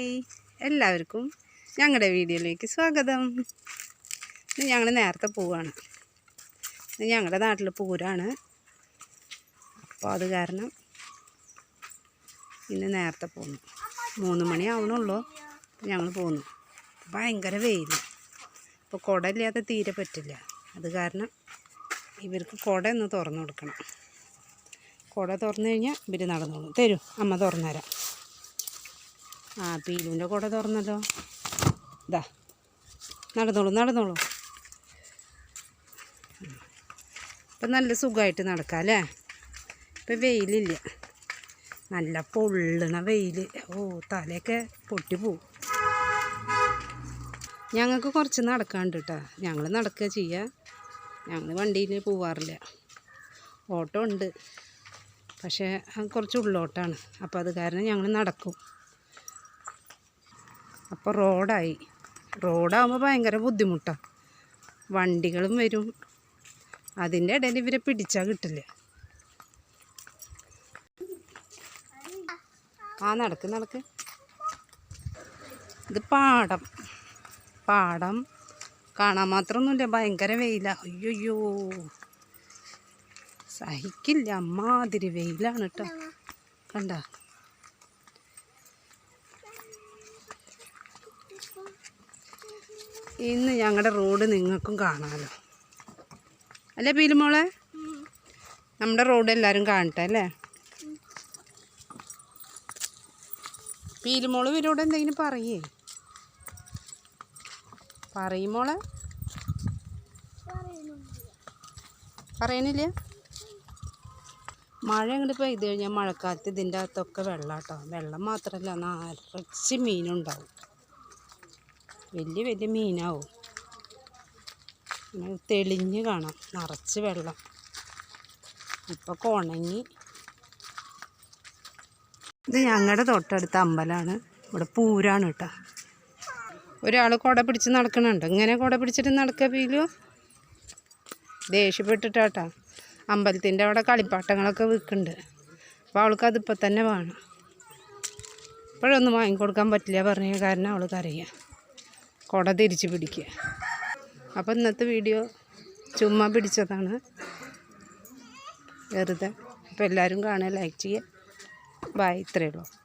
Hi എല്ലാവർക്കും ഞങ്ങളുടെ വീഡിയോയിലേക്ക് സ്വാഗതം. ഇന്ന് ഞങ്ങൾ നേരത്തെ പോവുകയാണ്. ഇന്ന് ഞങ്ങളുടെ നാട്ടിൽ പൂരാണ്. അപ്പോൾ അത് കാരണം ഇന്ന് നേരത്തെ പോന്നു. മൂന്ന് മണി ഞങ്ങൾ പോന്നു. ഭയങ്കര വെയിൽ ഇപ്പോൾ കുട ഇല്ലാതെ തീരെ പറ്റില്ല. അത് കാരണം ഇവർക്ക് കുട ഒന്ന് തുറന്നു കൊടുക്കണം. കുട തുറന്നു കഴിഞ്ഞാൽ ഇവർ നടന്നോളും. തരും അമ്മ തുറന്നു തരാം ആ പീലുവിന്റെ കൂടെ തുറന്നല്ലോ. ഇതാ നടന്നോളൂ നടന്നോളൂ. ഇപ്പം നല്ല സുഖമായിട്ട് നടക്കാം അല്ലേ? ഇപ്പം വെയിലില്ല. നല്ല പൊള്ളണ വെയിൽ ഓ തലയൊക്കെ പൊട്ടിപ്പോവും ഞങ്ങൾക്ക് കുറച്ച് നടക്കാണ്ട് കേട്ടോ. ഞങ്ങൾ നടക്കുക ചെയ്യുക ഞങ്ങൾ വണ്ടിയിൽ പോവാറില്ല. ഓട്ടോ ഉണ്ട്. പക്ഷേ കുറച്ച് ഉള്ളോട്ടാണ്. അപ്പോൾ അത് കാരണം ഞങ്ങൾ നടക്കും. അപ്പോൾ റോഡായി. റോഡാകുമ്പോൾ ഭയങ്കര ബുദ്ധിമുട്ടാണ് വണ്ടികളും വരും. അതിന്റെ ഇടയിൽ ഇവരെ പിടിച്ചാൽ കിട്ടില്ല? ആ നടക്ക് നടക്ക്. ഇത് പാടം. പാടം കാണാൻ മാത്രമൊന്നുമില്ല. ഭയങ്കര വെയില. അയ്യോയ്യോ. സഹിക്കില്ല. അമ്മാതിരി വെയിലാണ് കേട്ടോ. കണ്ട? ഇന്ന് ഞങ്ങളുടെ റോഡ് നിങ്ങൾക്കും കാണാമല്ലോ അല്ലേ പീലുമോളെ നമ്മുടെ റോഡ് എല്ലാവരും കാണട്ടെ അല്ലേ? പീലുമോൾ ഇവരോട് എന്തെങ്കിലും പറയേ. പറയുമോളെ പറയണില്ല? മഴ അങ്ങോട്ട് പെയ്ത് കഴിഞ്ഞാൽ മഴക്കാലത്ത് ഇതിന്റെ അകത്തൊക്കെ വെള്ളം കേട്ടോ വെള്ളം മാത്രമല്ല നിറച്ച് മീനുണ്ടാവും. വലിയ വലിയ മീനാവും. തെളിഞ്ഞ് കാണാം. നിറച്ച് വെള്ളം. ഇപ്പോൾ കൊണങ്ങി. ഇത് ഞങ്ങളുടെ തൊട്ടടുത്ത അമ്പലമാണ് ഇവിടെ പൂരാണ് കേട്ടോ. ഒരാൾ കുട പിടിച്ച് നടക്കണുണ്ട്. ഇങ്ങനെ കുട പിടിച്ചിട്ട് നടക്കുക പീലു? ദേഷ്യപ്പെട്ടിട്ടാട്ടാ അമ്പലത്തിന്റെ അവിടെ കളിപ്പാട്ടങ്ങളൊക്കെ വിൽക്കുന്നുണ്ട്. അപ്പോൾ അവൾക്ക് അതിപ്പോൾ തന്നെ വേണം. ഇപ്പോഴൊന്നും വാങ്ങിക്കൊടുക്കാൻ പറ്റില്ല പറഞ്ഞ. കാരണം അവൾക്കറിയാം കുട തിരിച്ച് പിടിക്കുക. അപ്പോൾ ഇന്നത്തെ വീഡിയോ ചുമ്മാ പിടിച്ചതാണ്. വെറുതെ. അപ്പോൾ എല്ലാവരും കാണുക ലൈക്ക് ചെയ്യുക. ബായ് ഇത്രയേ ഉള്ളൂ.